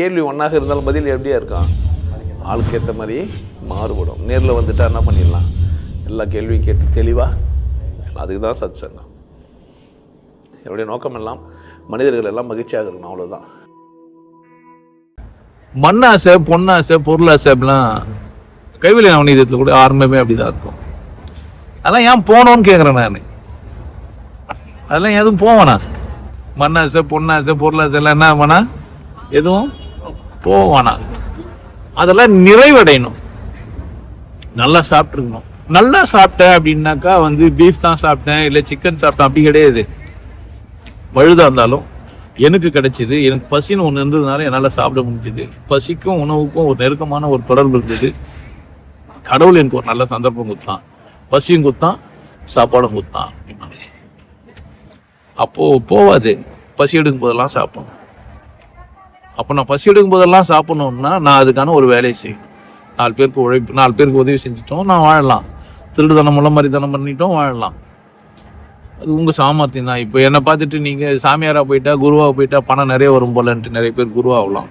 கேள்வி ஒன்றாக இருந்தாலும் பதில் எப்படியா இருக்கான் ஆளுக்கு ஏற்ற மாதிரி மாறுபடும். நேரில் வந்துட்டா என்ன பண்ணிடலாம்? எல்லா கேள்வியும் கேட்டு தெளிவாக அதுக்கு தான் சத் சங்கம் என்னுடைய நோக்கம் எல்லாம் மனிதர்கள் எல்லாம் மகிழ்ச்சியாக இருக்கணும் அவ்வளோதான் மண்ணாசை பொன்னாசை பொருளாசை அப்படிலாம் கைவிலை நவநீதத்தில் கூட ஆரம்பமே அப்படிதான் இருக்கும். அதெல்லாம் ஏன் போனோன்னு கேட்குறேன் நான். அதெல்லாம் எதுவும் போவேண்ணா மண்ணாசை பொன்னாசை பொருளாசை எல்லாம் என்ன வேணா எதுவும் போவானா? அதெல்லாம் நிறைவடையணும். நல்லா சாப்பிட்ருக்கணும் நல்லா சாப்பிட்டேன் அப்படின்னாக்கா வந்து பீஃப் தான் சாப்பிட்டேன் இல்லை சிக்கன் சாப்பிட்டேன் அப்படி கிடையாது. பழுதாக இருந்தாலும் எனக்கு கிடைச்சிது எனக்கு பசின்னு ஒன்று இருந்ததுனால என்னால் சாப்பிட முடிஞ்சுது. பசிக்கும் உணவுக்கும் ஒரு நெருக்கமான ஒரு தொடர்பு இருந்தது. கடவுள் எனக்கு ஒரு நல்ல சந்தர்ப்பம் கொடுத்தான். பசியும் கொடுத்தான் சாப்பாடும் கொடுத்தான். அப்போது போவாது. பசி எடுக்கும் போதெல்லாம் சாப்பிடணும். அப்போ நான் பசி எடுக்கும் போதெல்லாம் சாப்பிடணும்னா நான் அதுக்கான ஒரு வேலையை செய்யணும். நாலு பேருக்கு உழைப்பு நாலு பேருக்கு உதவி செஞ்சுட்டோம் நான் வாழலாம். திருடுதனம் முள்ள மாதிரி தனம் பண்ணிட்டோம் வாழலாம். அது உங்கள் சாமர்த்தியம் தான். இப்போ என்னை பார்த்துட்டு நீங்கள் சாமியாராக போயிட்டா குருவாக போயிட்டா பணம் நிறைய வரும் போலன்ட்டு நிறைய பேர் குருவாகலாம்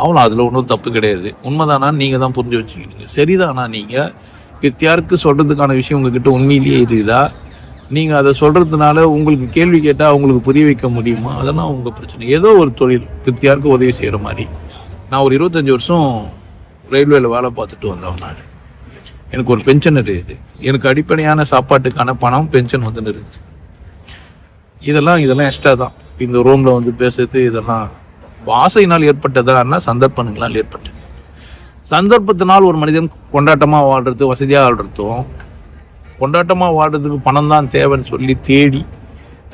ஆகலாம். அதில் ஒன்றும் தப்பு கிடையாது. உண்மைதானா? நீங்கள் தான் புரிஞ்சு வச்சுக்கிட்டீங்க. சரிதானா நீங்கள் பித்தியாருக்கு சொல்கிறதுக்கான விஷயம் உங்ககிட்ட உண்மையிலேயே இருக்குதா நீங்கள் அதை சொல்கிறதுனால உங்களுக்கு கேள்வி கேட்டால் அவங்களுக்கு புரிய வைக்க முடியுமா? அதெல்லாம் உங்கள் பிரச்சனை. ஏதோ ஒரு தொழில் திருப்தியாருக்கு உதவி செய்கிற மாதிரி. நான் ஒரு இருபத்தஞ்சி வருஷம் ரயில்வேல வேலை பார்த்துட்டு வந்தவன் நான். எனக்கு ஒரு பென்ஷன் இருக்குது எனக்கு அடிப்படையான சாப்பாட்டுக்கான பணம் பென்ஷன் வந்து இருந்துச்சு. இதெல்லாம் இதெல்லாம் எக்ஸ்ட்ரா தான். இந்த ரூமில் வந்து பேசுறது இதெல்லாம். ஆசையினால் ஏற்பட்டதான்னா சந்தர்ப்பங்களால் ஏற்பட்டது. சந்தர்ப்பத்தினால் ஒரு மனிதன் கொண்டாட்டமாக வாழ்றது வசதியாக வாழ்றதும் கொண்டாட்டமாக வாடுறதுக்கு பணம் தான் தேவைன்னு சொல்லி தேடி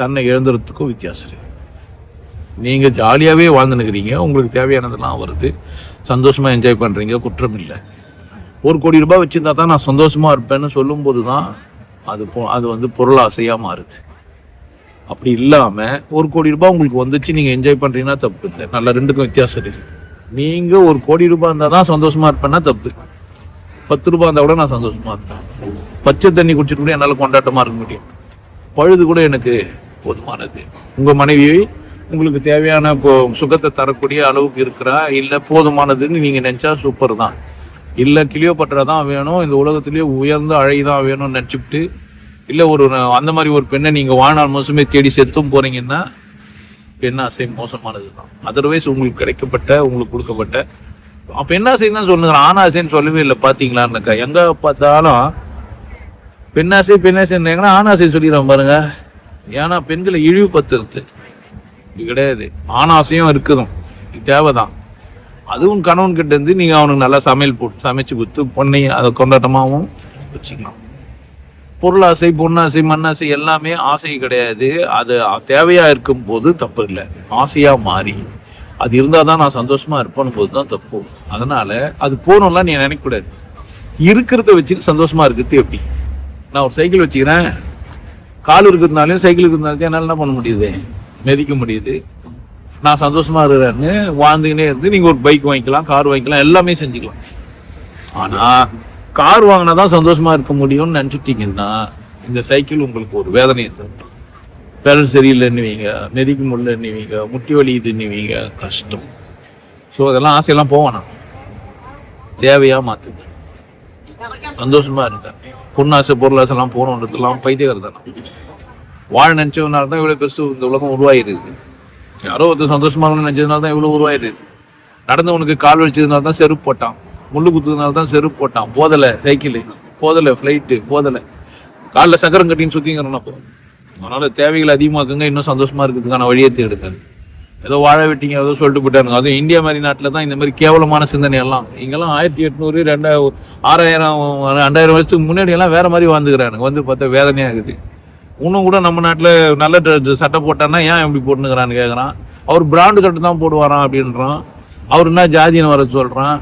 தன்னை இழந்துறதுக்கும் வித்தியாசம் இருக்குது நீங்கள் ஜாலியாகவே வாழ்ந்துனுக்கிறீங்க உங்களுக்கு தேவையானதெல்லாம் வருது. சந்தோஷமாக என்ஜாய் பண்ணுறீங்க குற்றம் இல்லை. ஒரு கோடி ரூபாய் வச்சுருந்தா தான் நான் சந்தோஷமாக இருப்பேன்னு சொல்லும்போது தான் அது பொ அது வந்து பொருளாசையாக மாறுது. அப்படி இல்லாமல் ஒரு கோடி ரூபாய் உங்களுக்கு வந்துச்சு நீங்கள் என்ஜாய் பண்ணுறீங்கன்னா தப்பு இல்லை. நல்ல ரெண்டுக்கும் வித்தியாசம் இருக்குது நீங்கள் ஒரு கோடி ரூபாய் இருந்தால் தான் சந்தோஷமாக இருப்பேன்னா தப்பு. பத்து ரூபாய் இருந்தால் கூட நான் சந்தோஷமாக இருப்பேன். பச்சை தண்ணி குடிச்சிட்டு கூட என்னால் கொண்டாட்டமாக இருக்க முடியும். பழுது கூட எனக்கு போதுமானது. உங்கள் மனைவி உங்களுக்கு தேவையான இப்போ சுகத்தை தரக்கூடிய அளவுக்கு இருக்கிறா? இல்லை போதுமானதுன்னு நீங்கள் நினச்சா சூப்பர் தான். இல்லை கிளியோ பற்றா தான் வேணும். இந்த உலகத்திலேயே உயர்ந்த அழகி தான் வேணும்னு நினச்சிக்கிட்டு இல்லை ஒரு அந்த மாதிரி ஒரு பெண்ணை நீங்கள் வாழ்நாள் மோசமே தேடி செத்தும் போகிறீங்கன்னா பெண்ணாசை மோசமானது தான் அதர்வைஸ் உங்களுக்கு கிடைக்கப்பட்ட உங்களுக்கு கொடுக்கப்பட்ட அப்போ பெண்ணாசை தான் சொல்லுங்க? ஆணாசைன்னு சொல்லவே இல்லை பார்த்தீங்களான்னுக்கா எங்கே பார்த்தாலும் பெண்ணாசை பெண்ணாசைன்னாங்கன்னா ஆணாசைன்னு சொல்லிடுறோம் பாருங்க. ஏன்னா பெண்களை இழிவுபடுத்துறது இது கிடையாது. ஆணாசையும் இருக்குதும். இது தேவைதான். அதுவும் கணவன் கிட்ட இருந்து நீங்கள் அவனுக்கு நல்லா சமையல் போட்டு சமைச்சு கொடுத்து பொண்ணையும் அதை கொண்டாட்டமாகவும் வச்சுக்கலாம். பொருளாசை பொன்னாசை மண்ணாசை எல்லாமே ஆசை கிடையாது. அது தேவையா இருக்கும் போது தப்பு இல்லை. ஆசையா மாறி. அது இருந்தால் தான் நான் சந்தோஷமாக இருப்பேன் போது தான் தப்பு. அதனால் அது போகணும்லாம் நீ நினைக்கக்கூடாது. இருக்கிறத வச்சுட்டு சந்தோஷமாக இருக்கிறது எப்படி? நான் ஒரு சைக்கிள் வச்சுக்கிறேன். கால் இருக்கிறதுனாலையும் சைக்கிள் இருக்கிறதுனாலையும் என்னால் என்ன பண்ண முடியுது? மிதிக்க முடியுது. நான் சந்தோஷமாக இருக்கிறேன்னு வாழ்ந்துக்கினே இருந்து நீங்கள் ஒரு பைக் வாங்கிக்கலாம் கார் வாங்கிக்கலாம் எல்லாமே செஞ்சுக்கலாம். ஆனால் கார் வாங்கினா தான் சந்தோஷமாக இருக்க முடியும்னு நினச்சிட்டிங்கன்னா இந்த சைக்கிள் உங்களுக்கு ஒரு வேதனையை தரும். பேரல் சரியில்லைன்னுவீங்க மிதிக்க முடியலன்னுவீங்க முட்டி வலி இதுன்னுவீங்க கஷ்டம். ஸோ அதெல்லாம் ஆசையெல்லாம் போவானா தேவையாக மாத்துங்க. சந்தோஷமாக இருங்க. பொண்ணாசை பொருளாசைலாம் போகணுன்றதுலாம் பைத்தியக்கார தானே. வாழ நினச்சதுனால தான் இவ்வளோ பெருசு இந்த உலகம் உருவாயிருக்குது யாரோ ஒருத்தர் சந்தோஷமாக நினச்சதுனால தான் இவ்வளோ உருவாயிருக்குது நடந்தவனுக்கு கால் வச்சதுனால தான் செருப்பு போட்டான். முள்ளு குத்துறதுனால தான் செருப்பு போட்டான். போதலை சைக்கிள் போதலை ஃப்ளைட்டு போதலை. காலில் சக்கரம் கட்டின்னு சுற்றிங்கிறோம் போதும் அதனால தேவைகள் அதிகமாக்குங்க இன்னும் சந்தோஷமா இருக்கிறதுக்கான வழியை தேடுங்க. ஏதோ வாழ விட்டீங்க ஏதோ சொல்லிட்டு போயிட்டாருங்க. அதுவும் இந்தியா மாதிரி நாட்டில் தான் இந்த மாதிரி கேவலமான சிந்தனை எல்லாம் இங்கெல்லாம் ஆயிரத்தி எட்நூறு ரெண்டாயிரம் ஆறாயிரம் ரெண்டாயிரம் வருஷத்துக்கு முன்னாடி எல்லாம் வேற மாதிரி வாழ்ந்துக்கிறானுங்க வந்து பார்த்தா வேதனையாக இருக்குது இன்னும் கூட நம்ம நாட்டில் நல்ல சட்டை போட்டான்னா ஏன் இப்படி போட்டுனுக்கிறான்னு கேட்குறான் அவர் பிராண்டு கட்டு தான் போடுவாராம் அப்படின்றான். அவர் என்ன ஜாதின்னு வர சொல்கிறான்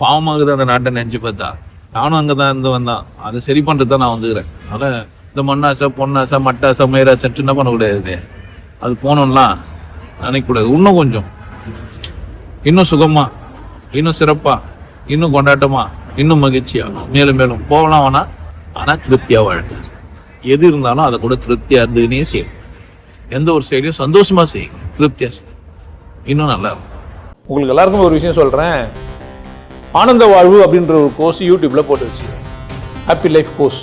பாவமாகுது அந்த நாட்டை நினச்சி பார்த்தா. நானும் அங்கே தான் இருந்து வந்தான். அதை சரி பண்ணுறது தான் நான் வந்துக்கிறேன். அதனால் இந்த மண்ணாசை பொன்னாசை மட்டாசை மயிராசைட்டு என்ன பண்ணக்கூடாது அது போனோம்லாம் நினைக்கக்கூடாது இன்னும் கொஞ்சம். இன்னும் சுகமாக இன்னும் சிறப்பாக இன்னும் கொண்டாட்டமா இன்னும் மகிழ்ச்சியாக மேலும் மேலும். போகலாம் வேணா ஆனால் திருப்தியாக வாழ்க்கை எது இருந்தாலும் அதை கூட திருப்தியாக இருந்துன்னே செய்யும் எந்த ஒரு செயலையும் சந்தோஷமாக செய்யுங்க. திருப்தியாக செய்யும் இன்னும் நல்லா இருக்கும். உங்களுக்கு எல்லாருக்கும் ஒரு விஷயம் சொல்கிறேன் ஆனந்த வாழ்வு அப்படின்ற ஒரு கோர்ஸ் யூடியூப்பில் போட்டு வச்சு ஹாப்பி லைஃப் கோர்ஸ்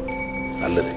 நல்லது.